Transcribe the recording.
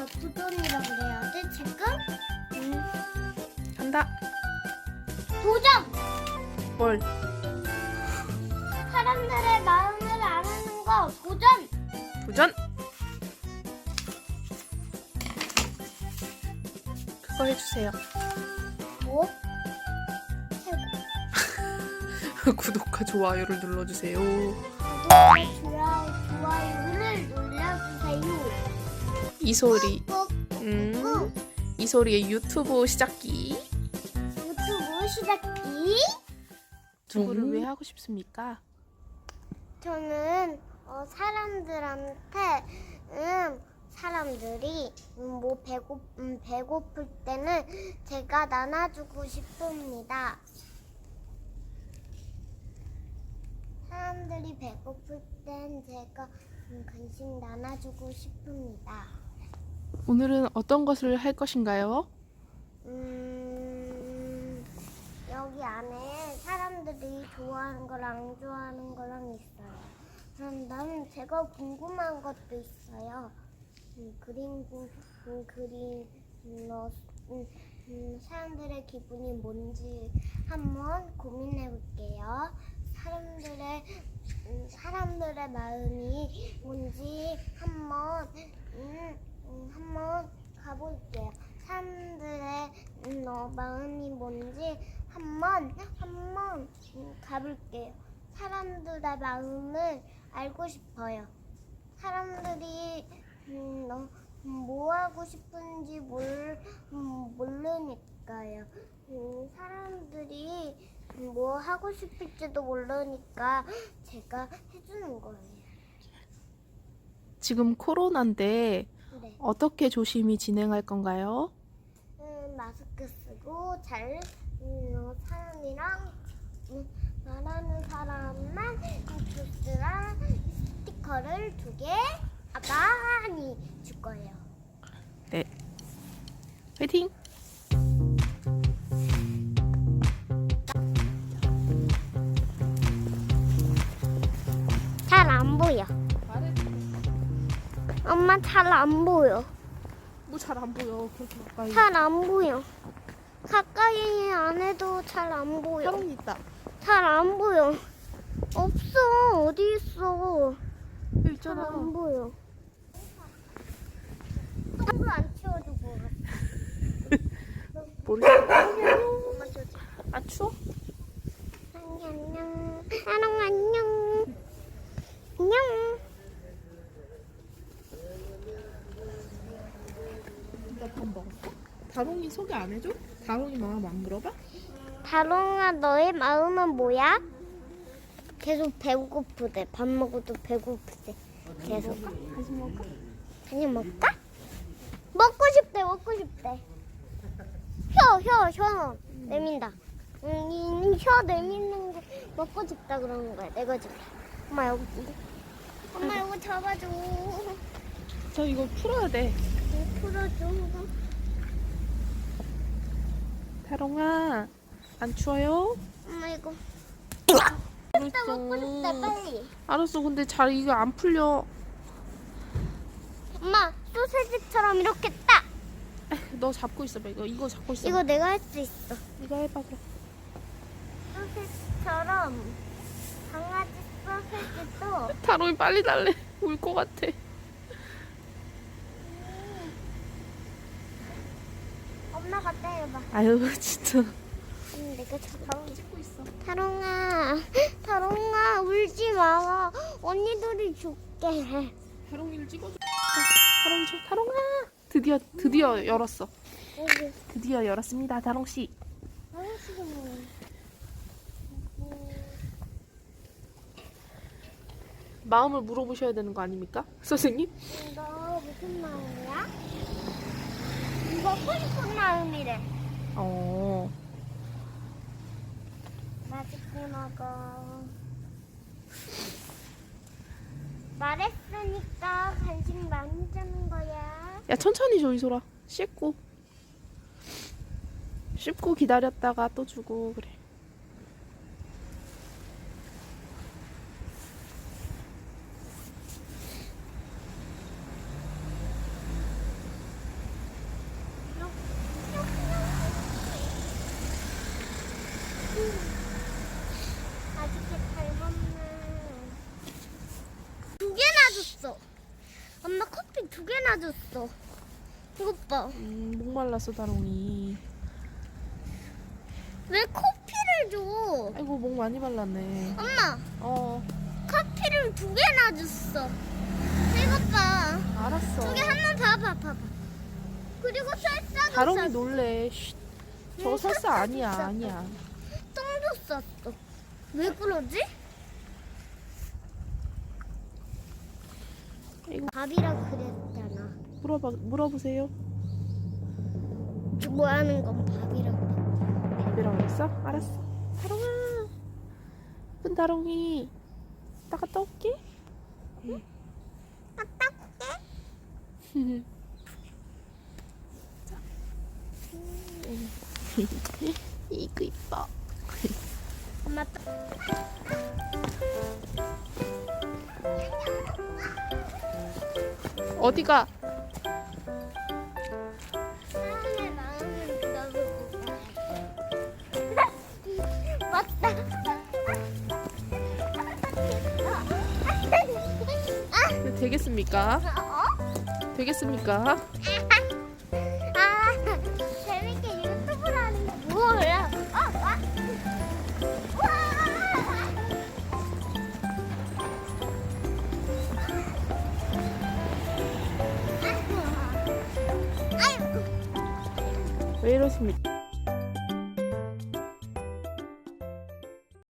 엄마 도전이라 그래야지 지금? 음, 간다. 도전! 뭘? 사람들의 마음을 아는 거 도전! 도전. 그거 해주세요. 뭐? 구독과 좋아요를 눌러주세요. 구독과 좋아요, 좋아요를 눌러주세요. 이 소리. 꾹, 음. 꾹. 이소리의 유튜브 시작기. 유튜브 시작기. 유튜브를 음. 왜 하고 싶습니까? 저는 어, 사람들한테 음, 사람들이 음, 뭐 배고 음, 배고플 때는 제가 나눠주고 싶습니다. 사람들이 배고플 땐 제가 음, 간식 나눠주고 싶습니다. 오늘은 어떤 것을 할 것인가요? 음, 여기 안에 사람들이 좋아하는 거랑 안 좋아하는 거랑 있어요. 그럼 나는 제가 궁금한 것도 있어요. 음, 그림, 구- 음, 그림, 음, 어, 음, 음, 사람들의 기분이 뭔지 한번 고민해 볼게요. 사람들의 음, 사람들의 마음이 뭔지 한번 음, 음, 한번 가볼게요. 사람들의 음, 어, 마음이 뭔지 한번 한번 음, 가볼게요. 사람들의 마음을 알고 싶어요. 사람들이 음, 어, 음, 뭐 하고 싶은지 몰, 음, 모르니까요. 음, 사람들이 음, 뭐 하고 싶을지도 모르니까 제가 해주는 거예요. 지금 코로나인데 네. 어떻게 조심히 진행할 건가요? 음, 마스크 쓰고 잘 음, 어, 사람이랑 음, 말하는 사람만 음, 주스랑 스티커를 두 개 많이 줄 거예요. 네. 화이팅! 잘 안 보여. 엄마 잘 안 보여. 뭐 잘 안 보여. 그렇게 가까이. 잘 안 보여. 가까이 안 해도 잘 안 보여. 사롱이 있다. 잘 안 보여. 없어. 어디 있어? 여기 잘 있잖아. 안 보여. 똥도 안 치워주고. 모르겠어. 엄마 줘줘. 아 추워? 안녕 안녕. 사랑 안녕. 안녕. 나밥 먹었어? 다롱이 소개 안 해줘? 다롱이 마음 안 물어봐? 다롱아 너의 마음은 뭐야? 계속 배고프대. 밥 먹어도 배고프대. 계속. 다시 먹을까? 아니 먹까? 먹고 싶대. 먹고 싶대. 혀, 혀, 혀 내민다. 음, 이혀 내미는 거 먹고 싶다 그러는 거야. 내가 줄게. 엄마 여기. 엄마 이거 잡아줘. 저 이거 풀어야 돼. 이거 풀어줘. 다롱아 안 추워요? 엄마 이거 알았어. 나 먹고 싶다 빨리. 알았어. 근데 잘 이거 안 풀려. 엄마 소세지처럼 이렇게 딱. 너 잡고 있어봐. 이거 이거 잡고 있어. 이거 내가 할 수 있어. 이거 해봐 그래. 소세지처럼 강아지 소세지도 다롱이 빨리 달래. 울 것 같아. 엄마가 때려봐. 아유 진짜. 음, 내가 잡아. 찍고 있어. 타롱아, 타롱아 울지 마. 언니들이 줄게. 다롱이를 찍어줘. 다롱이 줘. 다롱아. 드디어 드디어 열었어. 여기 드디어 열었습니다. 다롱 씨. 아저씨는 마음을 물어보셔야 되는 거 아닙니까, 선생님? 너 무슨 마음이야? 먹고 싶은 마음이래. 어. 맛있게 먹어. 말했으니까 간식 많이 주는 거야. 야 천천히 줘 이소라. 씻고. 씹고 기다렸다가 또 주고 그래. 나줬어. 이것 봐. 음, 목말랐어 다롱이. 왜 커피를 줘? 아이고 목 많이 말랐네. 엄마, 어 커피를 두 개나 줬어. 이것 봐. 알았어. 여기 한번 봐봐, 봐봐. 그리고 설사도 다롱이 쌌어. 놀래. 쉿. 저거 응, 설사 아니야 쌌어. 아니야. 똥도 쌌어. 왜 그러지? 이거 밥이라고 그랬잖아. 물어봐 물어보세요. 뭐 하는 건 밥이라고. 밥이라고 했어? 알았어. 다롱아. 예쁜 다롱이. 이따 갔다 올게. 딱딱. 자. 이거 이뻐. 엄마 또. 어디가? 되겠습니까? 어? 되겠습니까? 아, 재밌게 유튜브를 하는 게 뭐야? 어. 아이고. 아이고. 왜 이러십니까?